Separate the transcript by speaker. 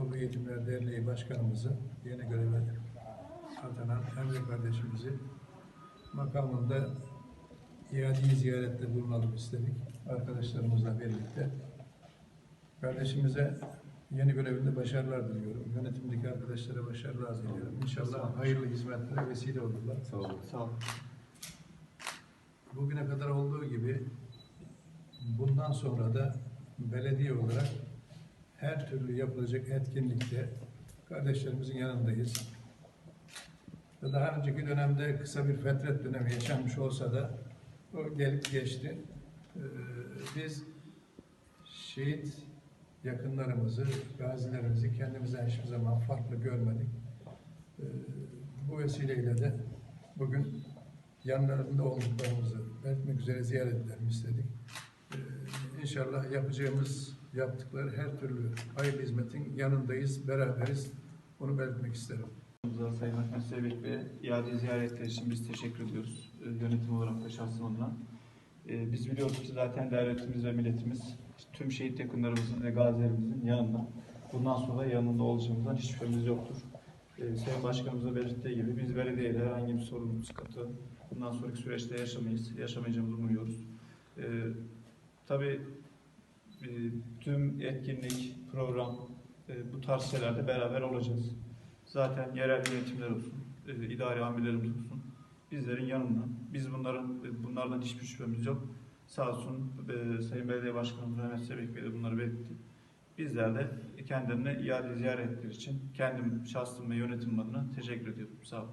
Speaker 1: Ruh Eğitimler Derneği Başkanımızı yeni göreve atanan Emre kardeşimizi makamında iade ziyarette bulunalım istedik arkadaşlarımızla birlikte. Kardeşimize yeni görevinde başarılar diliyorum. Yönetimdeki arkadaşlara başarılar diliyorum. İnşallah hayırlı hizmetlere vesile olurlar.
Speaker 2: Sağ olun.
Speaker 3: Sağ olun.
Speaker 1: Bugüne kadar olduğu gibi bundan sonra da belediye olarak her türlü yapılacak etkinlikte kardeşlerimizin yanındayız. Ve daha önceki dönemde kısa bir fetret dönemi yaşanmış olsa da o gelip geçti. Ee, biz şehit yakınlarımızı, gazilerimizi kendimizden hiçbir zaman farklı görmedik. Ee, bu vesileyle de bugün yanlarında olduklarımızı belirtmek üzere ziyaret edelim istedik. Ee, İnşallah yapacağımız, yaptıkları her türlü hayırlı hizmetin yanındayız, beraberiz. Bunu belirtmek isterim.
Speaker 3: Sayın Ahmet Zeybek ve iade ziyaretler için biz teşekkür ediyoruz. Ee, Yönetim olarak da şahsım adına. Ee, Biz biliyoruz ki zaten devletimiz ve milletimiz tüm şehit yakınlarımızın ve gazilerimizin yanında. Bundan sonra yanında olacağımızdan hiç şüphemiz yoktur. Ee, Sayın Başkanımıza belirttiği gibi biz belediyeyle herhangi bir sorun, sıkıntı bundan sonraki süreçte yaşamayız, yaşamayacağımızı umuyoruz. Tabii e, tüm etkinlik, program, e, bu tarz şeylerde beraber olacağız. Zaten yerel yönetimler olsun, e, idari amirlerimiz olsun. Bizlerin yanında. Biz bunların e, bunlardan hiçbir şüphemiz yok. Sağ olsun e, Sayın Belediye Başkanımız Mehmet Sebek Bey de bunları belirtti. Bizler de kendilerine iade ziyaretleri için kendim, şahsım ve yönetim adına teşekkür ediyorum. Sağ olun.